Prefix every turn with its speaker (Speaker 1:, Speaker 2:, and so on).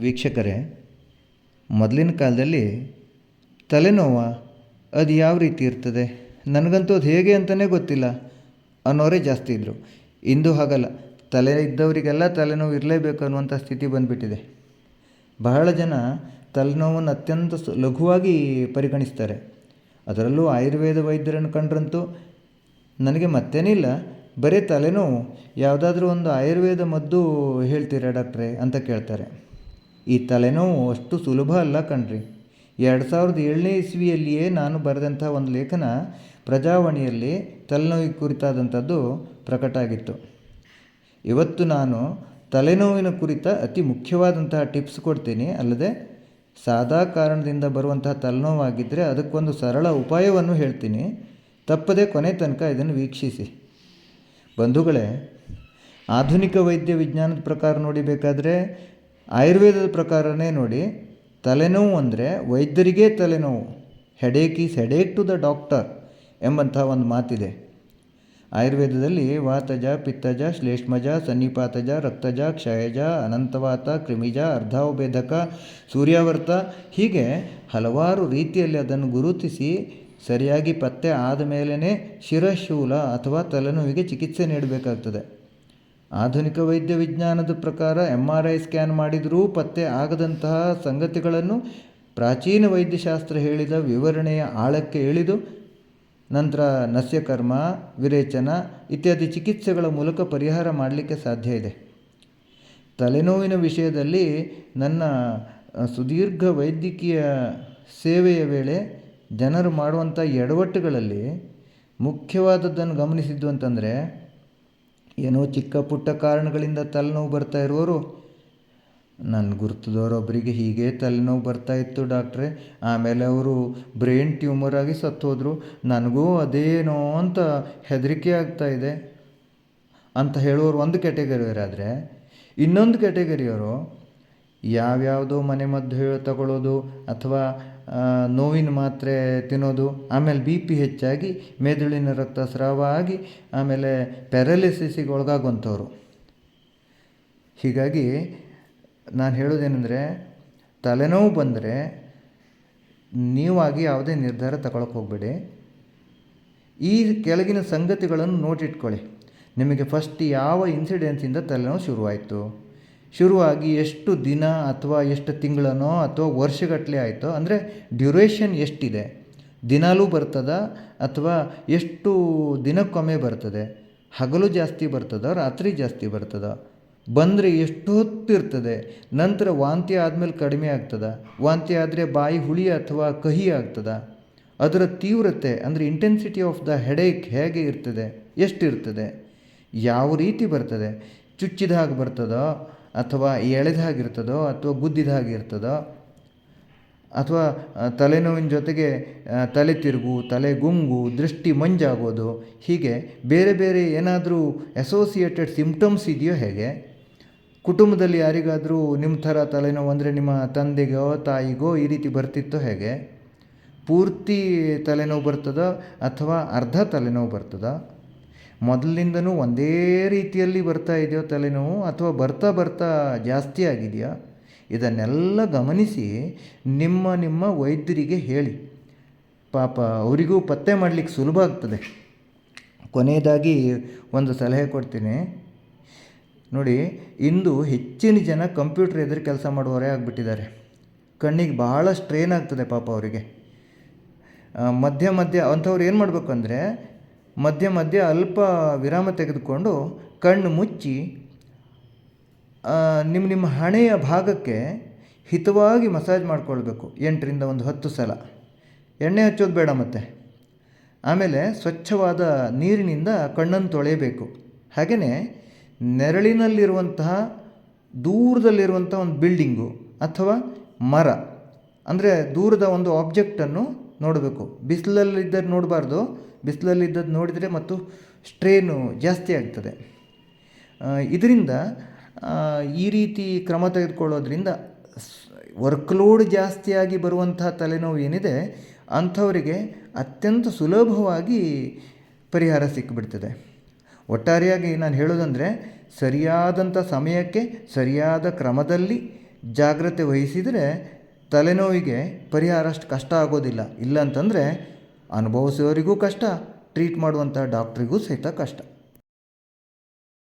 Speaker 1: ವೀಕ್ಷಕರೇ, ಮೊದಲಿನ ಕಾಲದಲ್ಲಿ ತಲೆನೋವು ಅದು ಯಾವ ರೀತಿ ಇರ್ತದೆ? ನನಗಂತೂ ಅದು ಹೇಗೆ ಅಂತಲೇ ಗೊತ್ತಿಲ್ಲ ಅನ್ನೋರೇ ಜಾಸ್ತಿ ಇದ್ದರು ಇಂದು ಹಾಗಲ್ಲ. ತಲೆ ಇದ್ದವರಿಗೆಲ್ಲ ತಲೆನೋವು ಇರಲೇಬೇಕು ಅನ್ನುವಂಥ ಸ್ಥಿತಿ ಬಂದುಬಿಟ್ಟಿದೆ. ಬಹಳ ಜನ ತಲೆನೋವನ್ನು ಅತ್ಯಂತ ಲಘುವಾಗಿ ಪರಿಗಣಿಸ್ತಾರೆ. ಅದರಲ್ಲೂ ಆಯುರ್ವೇದ ವೈದ್ಯರನ್ನು ಕಂಡ್ರಂತೂ ನನಗೆ ಮತ್ತೇನಿಲ್ಲ ಬರೀ ತಲೆನೋವು. ಯಾವುದಾದ್ರೂ ಒಂದು ಆಯುರ್ವೇದ ಮದ್ದು ಹೇಳ್ತೀರಾ ಡಾಕ್ಟ್ರೇ ಅಂತ ಕೇಳ್ತಾರೆ. ಈ ತಲೆನೋವು ಅಷ್ಟು ಸುಲಭ ಅಲ್ಲ ಕಣ್ರಿ. ಎರಡು ಸಾವಿರದ ಏಳನೇ ಇಸ್ವಿಯಲ್ಲಿಯೇ ನಾನು ಬರೆದಂಥ ಒಂದು ಲೇಖನ ಪ್ರಜಾವಾಣಿಯಲ್ಲಿ ತಲೆನೋವಿಗೆ ಕುರಿತಾದಂಥದ್ದು ಪ್ರಕಟ ಆಗಿತ್ತು. ಇವತ್ತು ನಾನು ತಲೆನೋವಿನ ಕುರಿತ ಅತಿ ಮುಖ್ಯವಾದಂತಹ ಟಿಪ್ಸ್ ಕೊಡ್ತೀನಿ. ಅಲ್ಲದೆ ಸಾದಾ ಕಾರಣದಿಂದ ಬರುವಂತಹ ತಲೆನೋವಾಗಿದ್ದರೆ ಅದಕ್ಕೊಂದು ಸರಳ ಉಪಾಯವನ್ನು ಹೇಳ್ತೀನಿ. ತಪ್ಪದೆ ಕೊನೆ ತನಕ ಇದನ್ನು ವೀಕ್ಷಿಸಿ. ಬಂಧುಗಳೇ, ಆಧುನಿಕ ವೈದ್ಯ ವಿಜ್ಞಾನದ ಪ್ರಕಾರ ನೋಡಿಬೇಕಾದ್ರೆ ಆಯುರ್ವೇದದ ಪ್ರಕಾರನೇ ನೋಡಿ, ತಲೆನೋವು ಅಂದರೆ ವೈದ್ಯರಿಗೇ ತಲೆನೋವು headache is headache to the doctor ಎಂಬಂಥ ಒಂದು ಮಾತಿದೆ. ಆಯುರ್ವೇದದಲ್ಲಿ ವಾತಜ, ಪಿತ್ತಜ, ಶ್ಲೇಷ್ಮಜ, ಸನ್ನಿಪಾತಜ, ರಕ್ತಜ, ಕ್ಷಯಜ, ಅನಂತವಾತ, ಕ್ರಿಮಿಜ, ಅರ್ಧಾವಭೇದಕ, ಸೂರ್ಯಾವರ್ತ ಹೀಗೆ ಹಲವಾರು ರೀತಿಯಲ್ಲಿ ಅದನ್ನು ಗುರುತಿಸಿ ಸರಿಯಾಗಿ ಪತ್ತೆ ಆದ ಮೇಲೇ ಶಿರಶೂಲ ಅಥವಾ ತಲೆನೋವಿಗೆ ಚಿಕಿತ್ಸೆ ನೀಡಬೇಕಾಗ್ತದೆ. ಆಧುನಿಕ ವೈದ್ಯ ವಿಜ್ಞಾನದ ಪ್ರಕಾರ ಎಂ ಆರ್ ಐ ಸ್ಕ್ಯಾನ್ ಮಾಡಿದರೂ ಪತ್ತೆ ಆಗದಂತಹ ಸಂಗತಿಗಳನ್ನು ಪ್ರಾಚೀನ ವೈದ್ಯಶಾಸ್ತ್ರ ಹೇಳಿದ ವಿವರಣೆಯ ಆಳಕ್ಕೆ ಇಳಿದು ನಂತರ ನಸ್ಯಕರ್ಮ, ವಿರೇಚನ ಇತ್ಯಾದಿ ಚಿಕಿತ್ಸೆಗಳ ಮೂಲಕ ಪರಿಹಾರ ಮಾಡಲಿಕ್ಕೆ ಸಾಧ್ಯ ಇದೆ. ತಲೆನೋವಿನ ವಿಷಯದಲ್ಲಿ ನನ್ನ ಸುದೀರ್ಘ ವೈದ್ಯಕೀಯ ಸೇವೆಯ ವೇಳೆ ಜನರು ಮಾಡುವಂಥ ಎಡವಟ್ಟುಗಳಲ್ಲಿ ಮುಖ್ಯವಾದದ್ದನ್ನು ಗಮನಿಸಿದ್ದು ಅಂತಂದರೆ ಏನೋ ಚಿಕ್ಕ ಪುಟ್ಟ ಕಾರಣಗಳಿಂದ ತಲೆನೋವು ಬರ್ತಾ ಇರುವವರು ನನ್ನ ಗುರ್ತದವರೊಬ್ಬರಿಗೆ ಹೀಗೆ ತಲೆನೋವು ಬರ್ತಾ ಇತ್ತು ಡಾಕ್ಟ್ರೆ. ಆಮೇಲೆ ಅವರು ಬ್ರೈನ್ ಟ್ಯೂಮರ್ ಆಗಿ ಸತ್ತೋದ್ರು. ನನಗೂ ಅದೇನೋ ಅಂತ ಹೆದರಿಕೆ ಆಗ್ತಾ ಇದೆ ಅಂತ ಹೇಳುವವರು ಒಂದು ಕ್ಯಾಟಗರಿಯವರಾದರೆ, ಇನ್ನೊಂದು ಕ್ಯಾಟಗರಿಯವರು ಯಾವ್ಯಾವುದೋ ಮನೆ ಮದ್ದು ಹೇಳಿ ತಗೊಳ್ಳೋದು ಅಥವಾ ನೋವಿನ ಮಾತ್ರೆ ತಿನ್ನೋದು, ಆಮೇಲೆ ಬಿ ಪಿ ಹೆಚ್ಚಾಗಿ ಮೆದುಳಿನ ರಕ್ತಸ್ರಾವ ಆಗಿ ಆಮೇಲೆ ಪ್ಯಾರಾಲಿಸಿಸಿಗೆ ಒಳಗಾಗುವಂಥವ್ರು. ಹೀಗಾಗಿ ನಾನು ಹೇಳೋದೇನೆಂದರೆ, ತಲೆನೋವು ಬಂದರೆ ನೀವಾಗಿ ಯಾವುದೇ ನಿರ್ಧಾರ ತಗೊಳಕ್ಕೆ ಹೋಗಬೇಡಿ. ಈ ಕೆಳಗಿನ ಸಂಗತಿಗಳನ್ನು ನೋಟಿಟ್ಕೊಳ್ಳಿ. ನಿಮಗೆ ಫಸ್ಟ್ ಯಾವ ಇನ್ಸಿಡೆನ್ಸಿಂದ ತಲೆನೋವು ಶುರುವಾಯಿತು? ಶುರುವಾಗಿ ಎಷ್ಟು ದಿನ ಅಥವಾ ಎಷ್ಟು ತಿಂಗಳನೋ ಅಥವಾ ವರ್ಷಗಟ್ಟಲೆ ಆಯಿತೋ, ಅಂದರೆ ಡ್ಯುರೇಷನ್ ಎಷ್ಟಿದೆ? ದಿನಾಲೂ ಬರ್ತದ ಅಥವಾ ಎಷ್ಟು ದಿನಕ್ಕೊಮ್ಮೆ ಬರ್ತದೆ? ಹಗಲು ಜಾಸ್ತಿ ಬರ್ತದ, ರಾತ್ರಿ ಜಾಸ್ತಿ ಬರ್ತದ? ಬಂದರೆ ಎಷ್ಟು ಹೊತ್ತು ಇರ್ತದೆ? ನಂತರ ವಾಂತಿ ಆದಮೇಲೆ ಕಡಿಮೆ ಆಗ್ತದ? ವಾಂತಿ ಆದರೆ ಬಾಯಿ ಹುಳಿ ಅಥವಾ ಕಹಿ ಆಗ್ತದ? ಅದರ ತೀವ್ರತೆ, ಅಂದರೆ ಇಂಟೆನ್ಸಿಟಿ ಆಫ್ ದ ಹೆಡೇಕ್ ಹೇಗೆ ಇರ್ತದೆ? ಎಷ್ಟಿರ್ತದೆ? ಯಾವ ರೀತಿ ಬರ್ತದೆ? ಚುಚ್ಚಿದ ಹಾಗೆ ಬರ್ತದೋ? ಅಥವಾ ಎಳೆದ ಹಾಗಿರ್ತದೋ ಅಥವಾ ಗುದ್ದಿದ ಹಾಗಿರ್ತದೋ ಅಥವಾ ತಲೆನೋವಿನ ಜೊತೆಗೆ ತಲೆ ತಿರುಗು, ತಲೆ ಗುಂಗು, ದೃಷ್ಟಿ ಮಂಜಾಗೋದು, ಹೀಗೆ ಬೇರೆ ಬೇರೆ ಏನಾದರೂ ಅಸೋಸಿಯೇಟೆಡ್ ಸಿಂಪ್ಟಮ್ಸ್ ಇದೆಯೋ ಹೇಗೆ? ಕುಟುಂಬದಲ್ಲಿ ಯಾರಿಗಾದರೂ ನಿಮ್ಮ ಥರ ತಲೆನೋವು ಅಂದರೆ ನಿಮ್ಮ ತಂದೆಗೋ, ತಾಯಿಗೋ ಈ ರೀತಿ ಬರ್ತಿತ್ತೋ ಹೇಗೆ? ಪೂರ್ತಿ ತಲೆನೋವು ಬರ್ತದೋ ಅಥವಾ ಅರ್ಧ ತಲೆನೋವು ಬರ್ತದೋ? ಮೊದಲಿನಿಂದನೂ ಒಂದೇ ರೀತಿಯಲ್ಲಿ ಬರ್ತಾ ಇದೆಯೋ ತಲೆನೋವು ಅಥವಾ ಬರ್ತಾ ಬರ್ತಾ ಜಾಸ್ತಿ ಆಗಿದೆಯಾ? ಇದನ್ನೆಲ್ಲ ಗಮನಿಸಿ ನಿಮ್ಮ ನಿಮ್ಮ ವೈದ್ಯರಿಗೆ ಹೇಳಿ. ಪಾಪ ಅವರಿಗೂ ಪತ್ತೆ ಮಾಡಲಿಕ್ಕೆ ಸುಲಭ ಆಗ್ತದೆ. ಕೊನೆಯದಾಗಿ ಒಂದು ಸಲಹೆ ಕೊಡ್ತೀನಿ. ನೋಡಿ, ಇಂದು ಹೆಚ್ಚಿನ ಜನ ಕಂಪ್ಯೂಟರ್ ಎದುರು ಕೆಲಸ ಮಾಡುವವರೇ ಆಗಿಬಿಟ್ಟಿದ್ದಾರೆ. ಕಣ್ಣಿಗೆ ಭಾಳ ಸ್ಟ್ರೇನ್ ಆಗ್ತದೆ ಪಾಪ ಅವರಿಗೆ. ಮಧ್ಯ ಮಧ್ಯ ಅಂಥವ್ರು ಏನು ಮಾಡಬೇಕು ಅಂದರೆ ಮಧ್ಯ ಮಧ್ಯ ಅಲ್ಪ ವಿರಾಮ ತೆಗೆದುಕೊಂಡು ಕಣ್ಣು ಮುಚ್ಚಿ ನಿಮ್ಮ ನಿಮ್ಮ ಹಣೆಯ ಭಾಗಕ್ಕೆ ಹಿತವಾಗಿ ಮಸಾಜ್ ಮಾಡಿಕೊಳ್ಬೇಕು. ಎಂಟರಿಂದ ಒಂದು ಹತ್ತು ಸಲ. ಎಣ್ಣೆ ಹಚ್ಚೋದು ಬೇಡ ಮತ್ತೆ. ಆಮೇಲೆ ಸ್ವಚ್ಛವಾದ ನೀರಿನಿಂದ ಕಣ್ಣನ್ನು ತೊಳೆಯಬೇಕು. ಹಾಗೆಯೇ ನೆರಳಿನಲ್ಲಿರುವಂತಹ ದೂರದಲ್ಲಿರುವಂಥ ಒಂದು ಬಿಲ್ಡಿಂಗು ಅಥವಾ ಮರ. ಅಂದರೆ ದೂರದ ಒಂದು ಆಬ್ಜೆಕ್ಟನ್ನು ನೋಡಬೇಕು. ಬಿಸಿಲಲ್ಲಿದ್ದರೆ ನೋಡಬಾರ್ದು. ಬಿಸಿಲಲ್ಲಿದ್ದದ್ದು ನೋಡಿದರೆ ಮತ್ತು ಸ್ಟ್ರೇನು ಜಾಸ್ತಿ ಆಗ್ತದೆ. ಇದರಿಂದ ಈ ರೀತಿ ಕ್ರಮ ತೆಗೆದುಕೊಳ್ಳೋದ್ರಿಂದ ವರ್ಕ್ಲೋಡ್ ಜಾಸ್ತಿಯಾಗಿ ಬರುವಂತಹ ತಲೆನೋವು ಏನಿದೆ, ಅಂಥವರಿಗೆ ಅತ್ಯಂತ ಸುಲಭವಾಗಿ ಪರಿಹಾರ ಸಿಕ್ಕಿಬಿಡ್ತದೆ ಒಟ್ಟಾರೆಯಾಗಿ ನಾನು ಹೇಳೋದಂದರೆ, ಸರಿಯಾದಂಥ ಸಮಯಕ್ಕೆ ಸರಿಯಾದ ಕ್ರಮದಲ್ಲಿ ಜಾಗ್ರತೆ ವಹಿಸಿದರೆ ತಲೆನೋವಿಗೆ ಪರಿಹಾರ ಅಷ್ಟು ಕಷ್ಟ ಆಗೋದಿಲ್ಲ. ಇಲ್ಲ ಅಂತಂದರೆ ಅನುಭವಿಸೋರಿಗೂ ಕಷ್ಟ ಟ್ರೀಟ್ ಮಾಡುವಂಥ ಡಾಕ್ಟ್ರಿಗೂ ಸಹಿತ ಕಷ್ಟ.